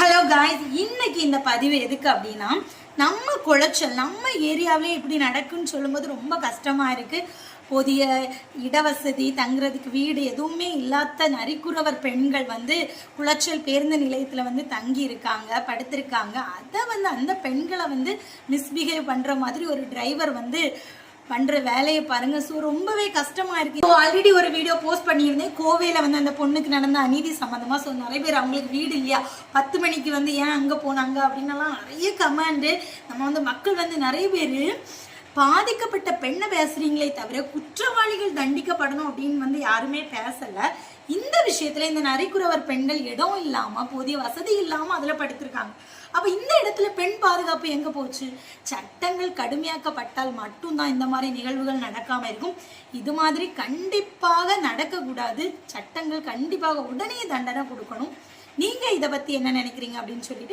Hello guys இன்னைக்கு இந்த பதிவு எதுக்கு அப்படின்னா நம்ம குளச்சல் நம்ம ஏரியாவிலே இப்படி நடக்குன்னு சொல்லும்போது ரொம்ப கஷ்டமாக இருக்குது போதிய இடவசதி தங்குறதுக்கு வீடு எதுவுமே இல்லாத நரிக்குறவர் பெண்கள் வந்து குளச்சல் பேருந்து நிலையத்தில் வந்து தங்கி இருக்காங்க படுத்திருக்காங்க. அதை வந்து அந்த பெண்களை வந்து மிஸ்பிஹேவ் பண்ணுற மாதிரி ஒரு டிரைவர் வந்து பண்ற வேலையை பாருங்க. ஸோ ரொம்பவே கஷ்டமா இருக்கு. ஸோ ஆல்ரெடி ஒரு வீடியோ போஸ்ட் பண்ணியிருந்தேன். கோவையில வந்து அந்த பொண்ணுக்கு நடந்த அநீதி சம்பந்தமா. ஸோ நிறைய பேர் அவங்களுக்கு வீடு இல்லையா? பத்து மணிக்கு வந்து ஏன் அங்க போனாங்க அப்படின்னலாம் நிறைய கமாண்டு நம்ம வந்து மக்கள் வந்து நிறைய பேர் பாதிக்கப்பட்ட பெண்ணை பேசுறீங்களே தவிர குற்றவாளிகள் தண்டிக்கப்படணும் அப்படின்னு வந்து யாருமே பேசல. இந்த விஷயத்துல இந்த நரிக்குறவர் பெண்கள் இடம் இல்லாம போதிய வசதி இல்லாம அதுல படுத்திருக்காங்க. அப்ப இந்த இடத்துல பெண் பாதுகாப்பு எங்க போச்சு? சட்டங்கள் கடுமையாக்கப்பட்டால் மட்டும்தான் இந்த மாதிரி நிகழ்வுகள் நடக்காம இருக்கும். இது மாதிரி கண்டிப்பாக நடக்கக்கூடாது. சட்டங்கள் கண்டிப்பாக உடனே தண்டனை கொடுக்கணும். நீங்க இதை பத்தி என்ன நினைக்கிறீங்க அப்படின்னு சொல்லிட்டு